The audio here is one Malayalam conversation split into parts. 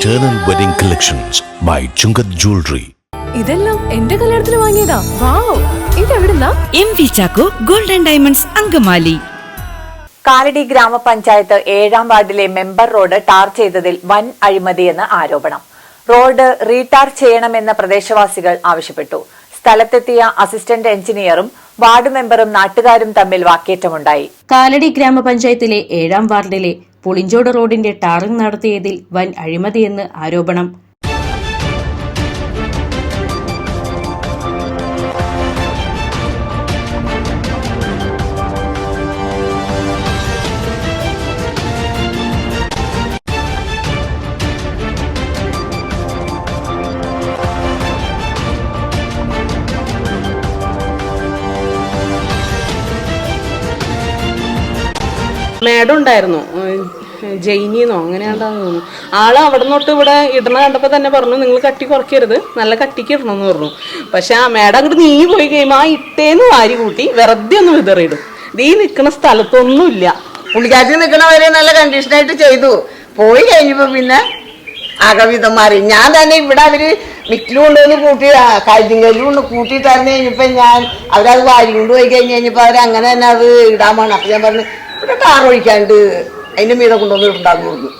Eternal Wedding Collections by Chungath Jewelry. ഇതെല്ലാം എന്റെ കല്യാണത്തിന് വാങ്ങിയതാ. Wow ഇതെവിടുന്നാ? M V Chacko golden diamonds Angamaly. Kalady ഗ്രാമപഞ്ചായത്ത് ഏഴാം വാർഡിലെ മെമ്പർ റോഡ് ടാർ ചെയ്തതിൽ വൻ അഴിമതിയെന്ന് ആരോപണം. റോഡ് റീടാർ ചെയ്യണമെന്ന് പ്രദേശവാസികൾ ആവശ്യപ്പെട്ടു. സ്ഥലത്തെത്തിയ അസിസ്റ്റന്റ് എഞ്ചിനീയറും വാർഡ് മെമ്പറും നാട്ടുകാരും തമ്മിൽ വാക്കേറ്റമുണ്ടായി. കാലടി ഗ്രാമപഞ്ചായത്തിലെ ഏഴാം വാർഡിലെ പുളിഞ്ചോട് റോഡിന്റെ ടാറിംഗ് നടത്തിയതിൽ വൻ അഴിമതിയെന്ന് ആരോപണം മേഡം ഉണ്ടായിരുന്നു. ജൈനിന്നോ അങ്ങനെയാണ്ടാന്ന് തോന്നുന്നു. ആൾ അവിടെ നിന്നോട്ട് ഇവിടെ ഇടണ കണ്ടപ്പോൾ തന്നെ പറഞ്ഞു നിങ്ങൾ കട്ടി കുറയ്ക്കരുത്. നല്ല കട്ടിക്ക് ഇടണം എന്ന് പറഞ്ഞു. പക്ഷെ ആ മേഡം അങ്ങോട്ട് നീ പോയി കഴിയുമ്പോൾ ആ ഇട്ടേന്ന് വാരി കൂട്ടി വെറുതെ ഒന്ന് വിതറിയിടും. ഈ നിൽക്കുന്ന സ്ഥലത്തൊന്നുമില്ല. പുള്ളിക്കാരത്തി നിൽക്കണവരെ നല്ല കണ്ടീഷനായിട്ട് ചെയ്തു. പോയി കഴിഞ്ഞപ്പോൾ പിന്നെ അകവിധം മാറി ഞാൻ തന്നെ ഇവിടെ അവർ മിക്കിലും കൊണ്ടുവന്ന് കൂട്ടി കരിങ്കല്ലും കൊണ്ട് തന്നെ കഴിഞ്ഞപ്പോ ഞാൻ അവരത് വാരി കൊണ്ട് പോയി കഴിഞ്ഞ് കഴിഞ്ഞപ്പോ അവരങ്ങനെ തന്നെ അത് ഇടാൻ വേണം അപ്പൊ ഞാൻ പറഞ്ഞു ഇവിടെ കാർ ഒഴിക്കാണ്ട് അതിന്റെ മീതെ കൊണ്ടുവന്ന് പറഞ്ഞു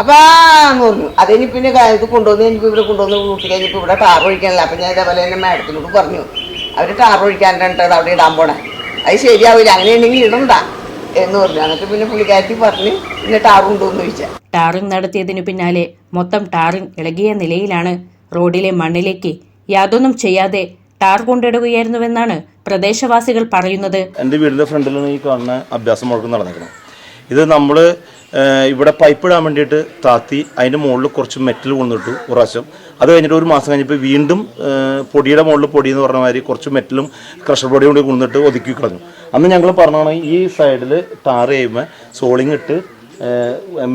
അപ്പൊ ആന്ന് പറഞ്ഞു അത് കഴിഞ്ഞ് പിന്നെ ഇത് കൊണ്ടുവന്ന് എനിക്ക് ഇവിടെ കൊണ്ടുവന്ന് കൂട്ടി കഴിഞ്ഞപ്പോൾ ഇവിടെ ടാർ ഒഴിക്കാനല്ല അപ്പൊ ഞാൻ ഇതേപോലെ തന്നെ മാഡത്തിനോട് പറഞ്ഞു. അവർ ടാർ ഒഴിക്കാണ്ടിട്ട് അവിടെ ഇടാൻ പോണേ. അത് ശരിയാവില്ല അങ്ങനെയുണ്ടെങ്കിൽ ഇടണ്ട. എന്ന് പറഞ്ഞു. എന്നിട്ട് പിന്നെ പുള്ളിക്കാരത്തി പറഞ്ഞ് പിന്നെ ടാർ കൊണ്ടുവന്ന് ചോദിച്ചാൽ ടാറിംഗ് നടത്തിയതിനു പിന്നാലെ മൊത്തം ടാറിംഗ് ഇളകിയ നിലയിലാണ് റോഡിലെ മണ്ണിലേക്ക് യാതൊന്നും ചെയ്യാതെ ടാർ കൊണ്ടിടുകയായിരുന്നുവെന്നാണ് പ്രദേശവാസികൾ പറയുന്നത്. എന്റെ വീടിന്റെ ഫ്രണ്ടിലാണ് ഈ കാണുന്ന അഭ്യാസം മുഴക്കം നടന്നിരിക്കുന്നത് ഇത് നമ്മൾ ഇവിടെ പൈപ്പ് ഇടാൻ വേണ്ടിയിട്ട് താത്തി അതിന്റെ മുകളിൽ കുറച്ച് മെറ്റൽ കൊണ്ടിട്ടു പ്രാവശ്യം. അത് കഴിഞ്ഞിട്ട് ഒരു മാസം കഴിഞ്ഞപ്പോൾ വീണ്ടും പൊടിയുടെ മുകളിൽ പൊടി എന്ന് പറഞ്ഞ മാതിരി കുറച്ച് മെറ്റലും ക്രഷർ പൊടിയും കൂടി കൊണ്ടിട്ട് ഒതുക്കി കളഞ്ഞു. അന്ന് ഞങ്ങൾ പറഞ്ഞാണ് ഈ സൈഡിൽ ടാർ ചെയ്യുമ്പോൾ സോളിങ് ഇട്ട്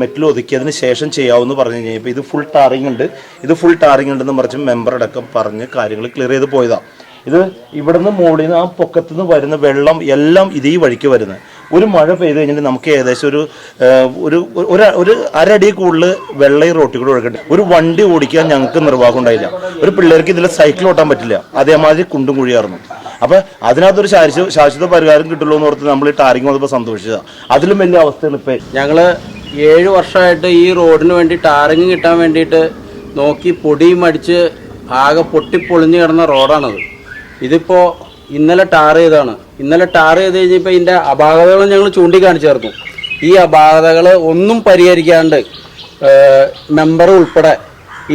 മെറ്റൽ ഒതുക്കിയതിന് ശേഷം ചെയ്യാവുമെന്ന് പറഞ്ഞു കഴിഞ്ഞപ്പോൾ ഇത് ഫുൾ ടാറിങ് ഉണ്ട്. ഇത് ഫുൾ ടാറിങ് ഉണ്ടെന്ന് മറിച്ച് മെമ്പർ അടക്കം പറഞ്ഞ് കാര്യങ്ങൾ ക്ലിയർ ചെയ്ത് പോയതാണ് ഇത് ഇവിടുന്ന് മുകളിൽ നിന്ന് ആ പൊക്കത്തു നിന്ന് വരുന്ന വെള്ളം എല്ലാം ഇതേ വഴിക്ക് വരുന്നത് ഒരു മഴ പെയ്ത് കഴിഞ്ഞിട്ട് നമുക്ക് ഏകദേശം ഒരു ഒരു ഒരു അരടി കൂടുതൽ വെള്ളം ഈ റോട്ടിൽ കൂടെ ഒഴുകട്ടെ ഒരു വണ്ടി ഓടിക്കാൻ ഞങ്ങൾക്ക് നിർവാഹം ഉണ്ടായില്ല. ഒരു പിള്ളേർക്ക് ഇതിൽ സൈക്കിൾ ഓട്ടാൻ പറ്റില്ല. അതേമാതിരി കുണ്ടും കുഴിയായിരുന്നു അപ്പൊ അതിനകത്തൊരു ശാശ്വത ശാശ്വത പരിഹാരം കിട്ടുള്ളൂ എന്ന് ഓർത്ത് നമ്മൾ ഈ ടാറിങ് വന്നപ്പോൾ സന്തോഷിച്ചതാണ് അതിലും വലിയ അവസ്ഥകൾ ഇപ്പം. ഞങ്ങൾ ഏഴ് വർഷമായിട്ട് ഈ റോഡിന് വേണ്ടി ടാറിങ് കിട്ടാൻ വേണ്ടിയിട്ട് നോക്കി പൊടിയും അടിച്ച് ആകെ പൊട്ടിപ്പൊളിഞ്ഞ് കിടന്ന റോഡാണത്. ഇതിപ്പോൾ ഇന്നലെ ടാർ ചെയ്താണ് ഇന്നലെ ടാർ ചെയ്ത് കഴിഞ്ഞപ്പോൾ ഇതിന്റെ അപാകതകൾ ഞങ്ങൾ ചൂണ്ടിക്കാണിച്ചായിരുന്നു. ഈ അപാകതകൾ ഒന്നും പരിഹരിക്കാണ്ട് മെമ്പർ ഉൾപ്പെടെ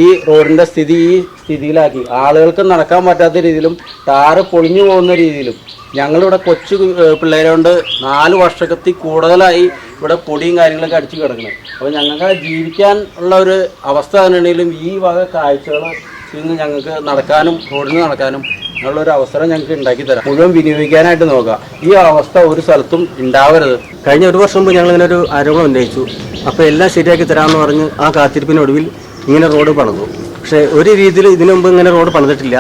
ഈ റോഡിന്റെ സ്ഥിതി ഈ സ്ഥിതിയിലാക്കി. ആളുകൾക്ക് നടക്കാൻ പറ്റാത്ത രീതിയിലും ടാറ് പൊളിഞ്ഞു പോകുന്ന രീതിയിലും ഞങ്ങളിവിടെ കൊച്ചു പിള്ളേരെ നാല് വർഷത്തിൽ കൂടുതലായി ഇവിടെ പൊടിയും കാര്യങ്ങളൊക്കെ അടിച്ചു കിടക്കുന്നത് അപ്പോൾ ഞങ്ങൾക്ക് ജീവിക്കാൻ ഉള്ള ഒരു അവസ്ഥ തന്നെയാണെങ്കിലും ഈ വക കാഴ്ചകൾ ഇന്ന് ഞങ്ങൾക്ക് നടക്കാനും റോഡിൽ നടക്കാനും ഒരു അവസരം ഞങ്ങൾക്ക് ഉണ്ടാക്കി തരാം. മുഴുവൻ വിനിയോഗിക്കാനായിട്ട് നോക്കുക. ഈ അവസ്ഥ ഒരു സ്ഥലത്തും ഉണ്ടാവരുത്. കഴിഞ്ഞ ഒരു വർഷം മുമ്പ് ഞങ്ങൾ ഇങ്ങനെ ഒരു ആരോപണം ഉന്നയിച്ചു. അപ്പോൾ എല്ലാം ശരിയാക്കി തരാമെന്ന് പറഞ്ഞ് ആ കാത്തിരിപ്പിനൊടുവിൽ ഇങ്ങനെ റോഡ് പണിതു. പക്ഷേ ഒരു രീതിയിൽ ഇതിനു മുമ്പ് ഇങ്ങനെ റോഡ് പണിതിട്ടില്ല.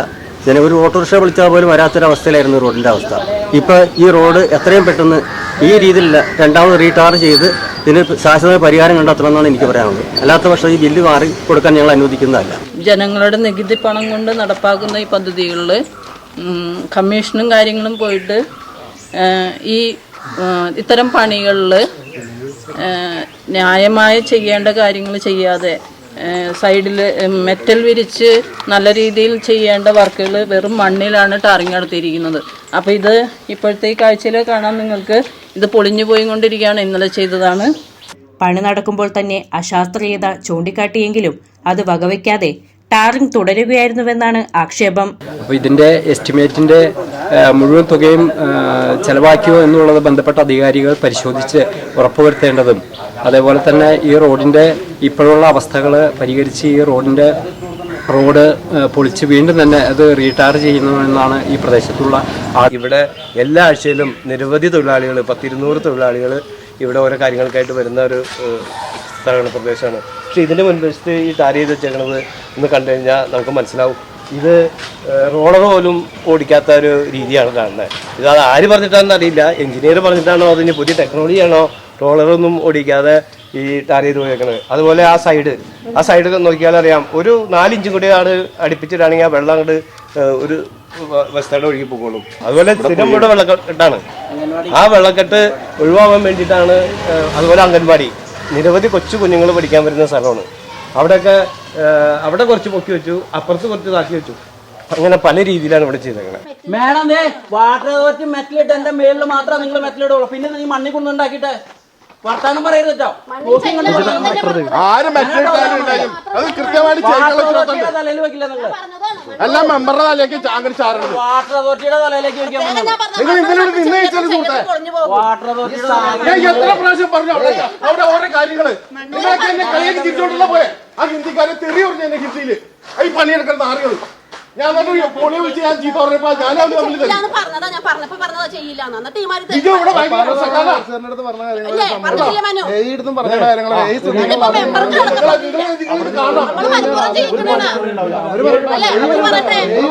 ജന ഒരു ഓട്ടോറിക്ഷ വിളിച്ചാൽ പോലും വരാത്തൊരവസ്ഥയിലായിരുന്നു റോഡിന്റെ അവസ്ഥ. ഇപ്പോൾ ഈ റോഡ് എത്രയും പെട്ടെന്ന് ഈ രീതിയിലല്ല രണ്ടാമത് റീടാർ ചെയ്ത് ഇതിന് ശാശ്വത പരിഹാരം കണ്ടെത്തണമെന്നാണ് എനിക്ക് പറയാനുള്ളത്. അല്ലാത്ത പക്ഷേ ഈ ബില്ല് മാറി കൊടുക്കാൻ ഞങ്ങൾ അനുവദിക്കുന്നതല്ല. ജനങ്ങളുടെ നികുതി പണം കൊണ്ട് നടപ്പാക്കുന്ന ഈ പദ്ധതികളിൽ കമ്മീഷനും കാര്യങ്ങളും പോയിട്ട് ഈ ഇത്തരം പണികളിൽ ന്യായമായി ചെയ്യേണ്ട കാര്യങ്ങൾ ചെയ്യാതെ സൈഡിൽ മെറ്റൽ വിരിച്ച് നല്ല രീതിയിൽ ചെയ്യേണ്ട വർക്കുകൾ വെറും മണ്ണിലാണ് ടാറിങ് നടത്തിയിരിക്കുന്നത്. അപ്പോൾ ഇത് ഇപ്പോഴത്തെ ഈ കാഴ്ചയിൽ കാണാൻ നിങ്ങൾക്ക് ഇത് പൊളിഞ്ഞു പോയി കൊണ്ടിരിക്കുകയാണ് ഇന്നലെ ചെയ്തതാണ്. പണി നടക്കുമ്പോൾ തന്നെ അശാസ്ത്രീയത ചൂണ്ടിക്കാട്ടിയെങ്കിലും അത് വകവയ്ക്കാതെ ടാറിംഗ് തുടരുകയായിരുന്നുവെന്നാണ് ആക്ഷേപം. അപ്പോൾ ഇതിന്റെ എസ്റ്റിമേറ്റിന്റെ മുഴുവൻ തുകയും ചെലവാക്കിയോ എന്നുള്ളത് ബന്ധപ്പെട്ട അധികാരികൾ പരിശോധിച്ച് ഉറപ്പുവരുത്തേണ്ടതും. അതേപോലെ തന്നെ ഈ റോഡിന്റെ ഇപ്പോഴുള്ള അവസ്ഥകൾ പരിഹരിച്ച് ഈ റോഡിന്റെ റോഡ് പൊളിച്ച് വീണ്ടും തന്നെ അത് റീടാർ ചെയ്യുന്നുവെന്നാണ് ഈ പ്രദേശത്തുള്ള ഇവിടെ എല്ലാ ആഴ്ചയിലും നിരവധി തൊഴിലാളികൾ പത്തിരുന്നൂറ് തൊഴിലാളികൾ ഇവിടെ ഓരോ കാര്യങ്ങൾക്കായിട്ട് വരുന്ന ഒരു സ്ഥലമാണ് പ്രദേശമാണ്. പക്ഷേ ഇതിന്റെ മുൻവശത്ത് ഈ ടാർ ചെയ്ത് വെച്ചേക്കണത് ഒന്ന് കണ്ടു കഴിഞ്ഞാൽ നമുക്ക് മനസ്സിലാവും. ഇത് റോളർ പോലും ഓടിക്കാത്ത ഒരു രീതിയാണ് കാണുന്നത് ഇത് അത് ആര് പറഞ്ഞിട്ടാണെന്ന് അറിയില്ല. എഞ്ചിനീയർ പറഞ്ഞിട്ടാണോ? അതിന് പുതിയ ടെക്നോളജിയാണോ റോളറൊന്നും ഓടിക്കാതെ ഈ ടാർ ചെയ്ത് പോയേക്കുന്നത് അതുപോലെ ആ സൈഡ്. ആ സൈഡ് നോക്കിയാൽ അറിയാം. ഒരു നാലിഞ്ചും കൂടി ആട് അടുപ്പിച്ചിട്ടാണെങ്കിൽ ആ വെള്ളം അങ്ങോട്ട് ഒരു വസ്തുക്കളുടെ ഒഴുകി പോകുള്ളൂ അതുപോലെ സ്ഥിരം ഇവിടെ വെള്ളക്കെട്ടാണ്. ആ വെള്ളക്കെട്ട് ഒഴിവാകാൻ വേണ്ടിയിട്ടാണ് അതുപോലെ അംഗൻവാടി. നിരവധി കൊച്ചു കുഞ്ഞുങ്ങൾ പഠിക്കാൻ വരുന്ന സ്ഥലമാണ്. അവിടെയൊക്കെ അവിടെ കുറച്ച് പൊക്കി വെച്ചു അപ്പുറത്ത് കുറച്ച് താക്കി വെച്ചു. അങ്ങനെ പല രീതിയിലാണ് ഇവിടെ ചെയ്തേക്കുന്നത് മേഡം ദേ വാട്ടർ അതോറിറ്റി മെറ്റലിട്ട് എന്റെ മേളിൽ മാത്രമേ നിങ്ങൾ മെറ്റലിടുള്ളൂ പിന്നെ നീ മണ്ണി കൊണ്ടുണ്ടാക്കിയിട്ട് വർത്താനം പറയരുത് കേട്ടോ നോക്കി കണ്ട് വർത്താനം ആര് അത് കൃത്യമായിട്ട് വാട്ടർ ചെയ്യാനുള്ള അതോറിറ്റിയുടെ തലയിൽ വെക്കില്ല മെമ്പറുടെ ചാറുണ്ട് വാട്ടർ അതോറിറ്റിയുടെ തലയിലേക്ക് വെക്കാൻ നിങ്ങൾ സുഹൃത്തെ വാട്ടർ അതോറിറ്റിയുടെ ഞാൻ എത്ര പ്രാവശ്യം പറഞ്ഞു അവിടെ അവിടെ ഓരോ കാര്യങ്ങൾ. നിങ്ങൾക്ക് എന്നെ കൈയൊക്കെ തിരിച്ചോണ്ടുള്ള പോയെ. ആ ഹിന്ദിക്കാരെ തെറി പറഞ്ഞു എന്നെ ഹിന്ദിയിൽ. ഈ പണിയെടുക്കുന്ന നാറുകൾ ഞാൻ എന്നിട്ട് പൊളി വിളിച്ച് ഞാൻ ചീത്ത പറഞ്ഞപ്പോ ഞാൻ അവർ തമ്മിൽ തല്ലി. പറഞ്ഞതാ ഞാൻ പറഞ്ഞപ്പോ പറഞ്ഞതാ ചെയ്യില്ല എന്നിട്ട് ഈ മാതിരി ഇത് ഇവിടെ ഭയങ്കര പ്രശ്നക്കാരാ. ഇല്ലേ? പറഞ്ഞില്ലേ മനു? ഇതിപ്പോ മെമ്പർക്ക് നിങ്ങളെ- നിങ്ങളെ- നിങ്ങളിത് കാണണം. നമ്മൾ മലപ്പുറം ജയിക്കണേണ്. അല്ലേ? അവർ പറയട്ടെ. ഈ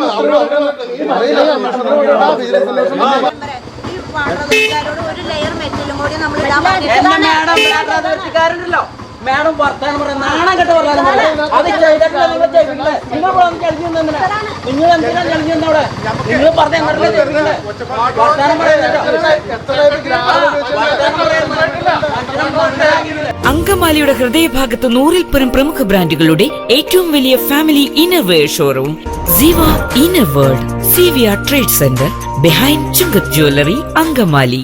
വാട്ടർ അതോറിറ്റിക്കാരോട് ഒരു ലെയർ മെറ്റലും കൂടി നമ്മൾ ഇടാൻ മേഡം വാട്ടർ അതോറിറ്റിക്കാരുണ്ടല്ലോ മേഡം വർത്താനം പറയാം നാണം കെട്ട വർത്താനം പറയാം അത് ചെയ്തിട്ടില്ല നിങ്ങൾ ചെയ്തിട്ടില്ല നിങ്ങൾ ഇവിടെ നിങ്ങൾ എന്തിനാ അവിടെ? നിങ്ങൾ പറഞ്ഞ വർത്താനം പറയുന്നില്ല വർത്താനം പറയുന്നില്ല അങ്കമാലിയുടെ ഹൃദയഭാഗത്ത് നൂറിൽ പരം പ്രമുഖ ബ്രാൻഡുകളുടെ ഏറ്റവും വലിയ family innerwear showroom. Siva inner world C V R trade centre behind Chungath jewellery Angamaly.